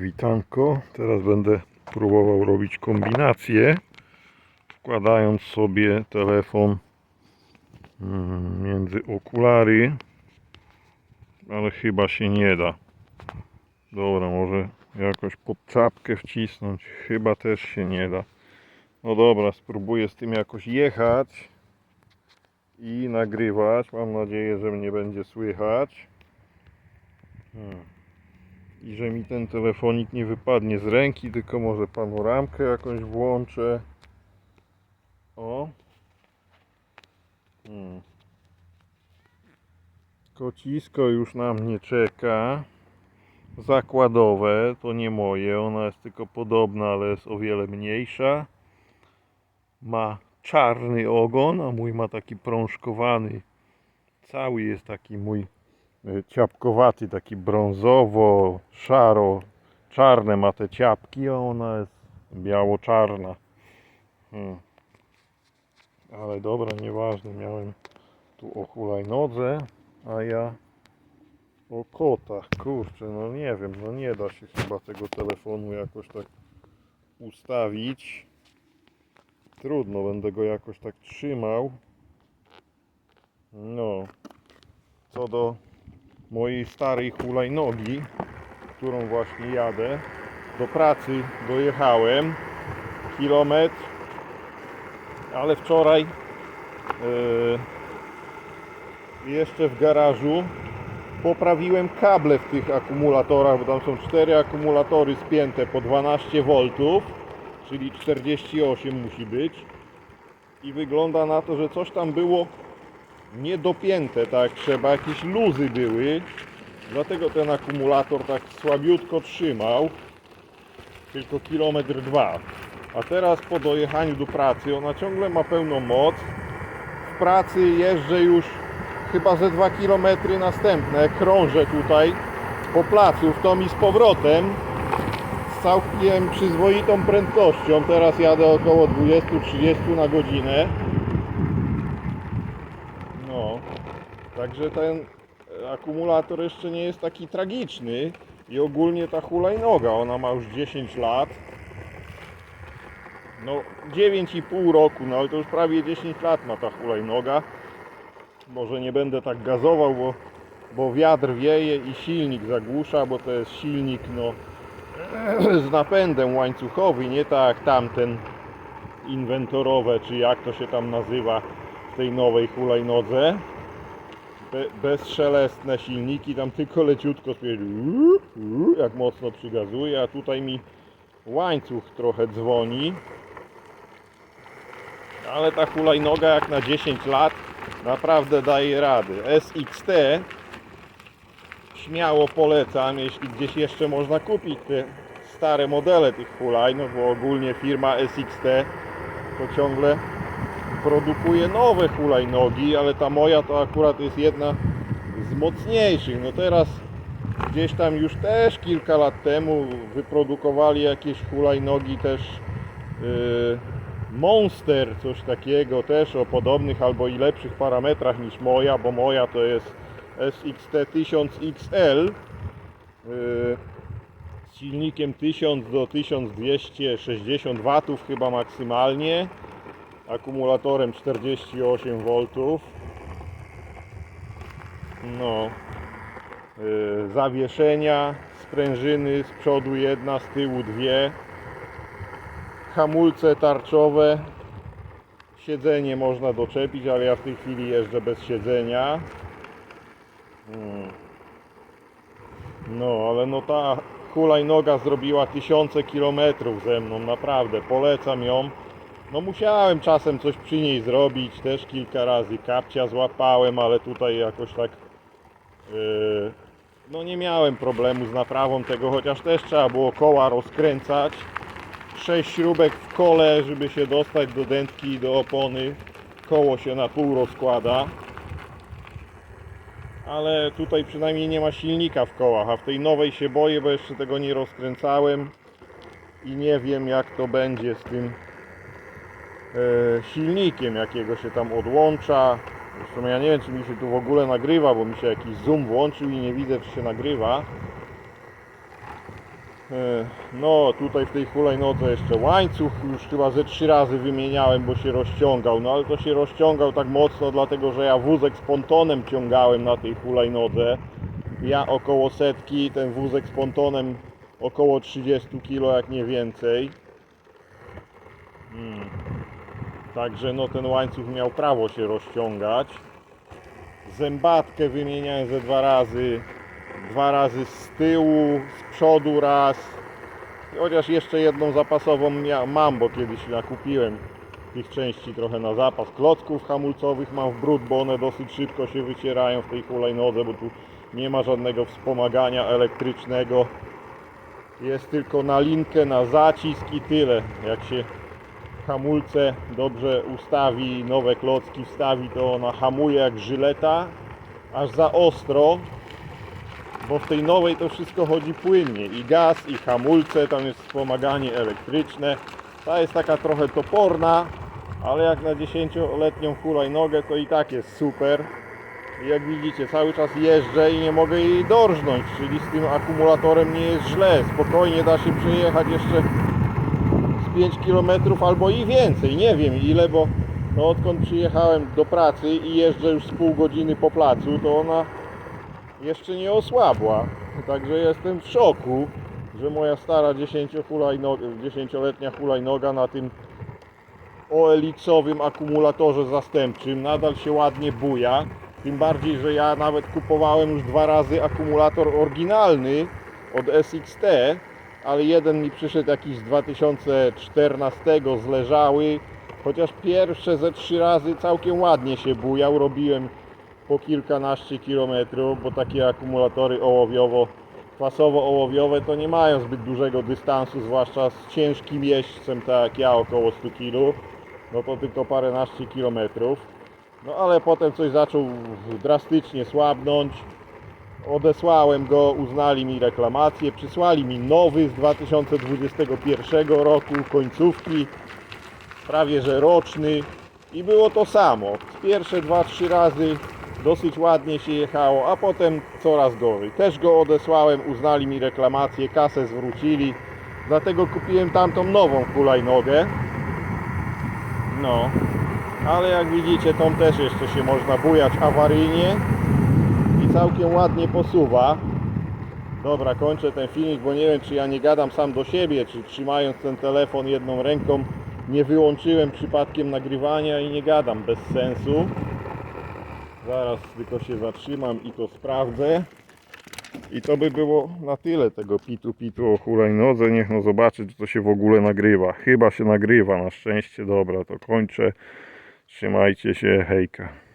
Witanko. Teraz będę próbował robić kombinację. Wkładając sobie telefon mm, między okulary. Ale chyba się nie da. Dobra, może jakoś pod czapkę wcisnąć. Chyba też się nie da. No dobra, spróbuję z tym jakoś jechać i nagrywać. Mam nadzieję, że mnie będzie słychać. Hmm. I że mi ten telefonik nie wypadnie z ręki, tylko może panoramkę jakąś włączę. O. Hmm. Kocisko już na mnie czeka. Zakładowe, to nie moje, ona jest tylko podobna, ale jest o wiele mniejsza. Ma czarny ogon, a mój ma taki prążkowany. Cały jest taki mój ciapkowaty, taki brązowo, szaro, czarne ma te ciapki, a ona jest biało-czarna. Hmm. Ale dobra, nieważne, miałem tu o hulajnodze, a ja o kotach, kurczę, no nie wiem, no nie da się chyba tego telefonu jakoś tak ustawić. Trudno, będę go jakoś tak trzymał. No, co do mojej starej hulajnogi, którą właśnie jadę, do pracy dojechałem kilometr, ale wczoraj yy, jeszcze w garażu poprawiłem kable w tych akumulatorach, bo tam są cztery akumulatory spięte po 12 V, czyli 48 musi być. I wygląda na to, że coś tam było niedopięte tak trzeba, jakieś luzy były. Dlatego ten akumulator tak słabiutko trzymał. Tylko kilometr dwa. A teraz po dojechaniu do pracy ona ciągle ma pełną moc. W pracy jeżdżę już chyba ze 2 km następne. Krążę tutaj po placu w tom i z powrotem z całkiem przyzwoitą prędkością. Teraz jadę około 20-30 na godzinę. No, także ten akumulator jeszcze nie jest taki tragiczny i ogólnie ta hulajnoga, ona ma już 10 lat. No 9,5 roku, no ale to już prawie 10 lat ma ta hulajnoga. Może nie będę tak gazował, bo, bo wiatr wieje i silnik zagłusza, bo to jest silnik no, z napędem łańcuchowy, nie tak tamten inwentorowe, czy jak to się tam nazywa w tej nowej hulajnodze. Be, bezszelestne silniki, tam tylko leciutko stwierdzi, "Uuu, uuu", jak mocno przygazuje, a tutaj mi łańcuch trochę dzwoni. Ale ta hulajnoga jak na 10 lat naprawdę daje rady. SXT śmiało polecam, jeśli gdzieś jeszcze można kupić te stare modele tych hulajnog, bo ogólnie firma SXT to ciągle produkuje nowe hulajnogi, ale ta moja to akurat jest jedna z mocniejszych. No teraz gdzieś tam już też kilka lat temu wyprodukowali jakieś hulajnogi też yy, Monster, coś takiego też o podobnych albo i lepszych parametrach niż moja, bo moja to jest SXT 1000XL yy, z silnikiem 1000 do 1260 W chyba maksymalnie akumulatorem 48 V no. Yy, zawieszenia sprężyny z przodu jedna z tyłu dwie. Hamulce tarczowe. Siedzenie można doczepić ale ja w tej chwili jeżdżę bez siedzenia. Hmm. no ale no ta hulajnoga zrobiła tysiące kilometrów ze mną naprawdę. Polecam ją no musiałem czasem coś przy niej zrobić, też kilka razy kapcia złapałem, ale tutaj jakoś tak yy, no nie miałem problemu z naprawą tego, chociaż też trzeba było koła rozkręcać. Sześć śrubek w kole, żeby się dostać do dętki i do opony. Koło się na pół rozkłada. Ale tutaj przynajmniej nie ma silnika w kołach, a w tej nowej się boję, bo jeszcze tego nie rozkręcałem i nie wiem jak to będzie z tym silnikiem, jakiego się tam odłącza. Zresztą ja nie wiem, czy mi się tu w ogóle nagrywa, bo mi się jakiś zoom włączył i nie widzę, czy się nagrywa. E, No, tutaj w tej hulajnodze jeszcze łańcuch już chyba ze trzy razy wymieniałem, bo się rozciągał. No ale to się rozciągał tak mocno, dlatego że ja wózek z pontonem ciągałem na tej hulajnodze. Ja około setki, ten wózek z pontonem około 30 kg, jak nie więcej. Mm. Także no ten łańcuch miał prawo się rozciągać. Zębatkę wymieniałem ze dwa razy. Dwa razy z tyłu, z przodu raz. Chociaż jeszcze jedną zapasową mam, bo kiedyś nakupiłem tych części trochę na zapas. Klocków hamulcowych mam w brud, bo one dosyć szybko się wycierają w tej hulajnodze, bo tu nie ma żadnego wspomagania elektrycznego. Jest tylko na linkę, na zacisk i tyle. Jak się hamulce dobrze ustawi, nowe klocki wstawi, to ona hamuje jak żyleta, aż za ostro, bo w tej nowej to wszystko chodzi płynnie. I gaz, i hamulce, tam jest wspomaganie elektryczne. Ta jest taka trochę toporna, ale jak na 10-letnią hulajnogę to i tak jest super. I jak widzicie, cały czas jeżdżę i nie mogę jej dorżnąć, czyli z tym akumulatorem nie jest źle. Spokojnie da się przejechać jeszcze 5 km albo i więcej, nie wiem ile, bo no odkąd przyjechałem do pracy i jeżdżę już z pół godziny po placu, to ona jeszcze nie osłabła. Także jestem w szoku, że moja stara 10 hulajnoga, 10-letnia hulajnoga na tym OLX-owym akumulatorze zastępczym nadal się ładnie buja. Tym bardziej, że ja nawet kupowałem już dwa razy akumulator oryginalny od SXT, ale jeden mi przyszedł jakiś z 2014 zleżały, chociaż pierwsze ze trzy razy całkiem ładnie się bujał, robiłem po kilkanaście kilometrów, bo takie akumulatory ołowiowo, kwasowo-ołowiowe to nie mają zbyt dużego dystansu, zwłaszcza z ciężkim jeźdźcem, tak jak ja, około 100 kg, no to tylko paręnaście kilometrów. No ale potem coś zaczął drastycznie słabnąć. Odesłałem go, uznali mi reklamację, przysłali mi nowy z 2021 roku, końcówki, prawie że roczny i było to samo. Pierwsze 2-3 razy dosyć ładnie się jechało, a potem coraz gorzej. Też go odesłałem, uznali mi reklamację, kasę zwrócili, dlatego kupiłem tamtą nową hulajnogę. No, ale jak widzicie, tą też jeszcze się można bujać awaryjnie całkiem ładnie posuwa. Dobra, kończę ten filmik, bo nie wiem, czy ja nie gadam sam do siebie, czy trzymając ten telefon jedną ręką nie wyłączyłem przypadkiem nagrywania i nie gadam bez sensu. Zaraz tylko się zatrzymam i to sprawdzę. I to by było na tyle tego pitu pitu o hulajnodze. Niech no zobaczy, czy to się w ogóle nagrywa. Chyba się nagrywa, na szczęście. Dobra, to kończę. Trzymajcie się, hejka.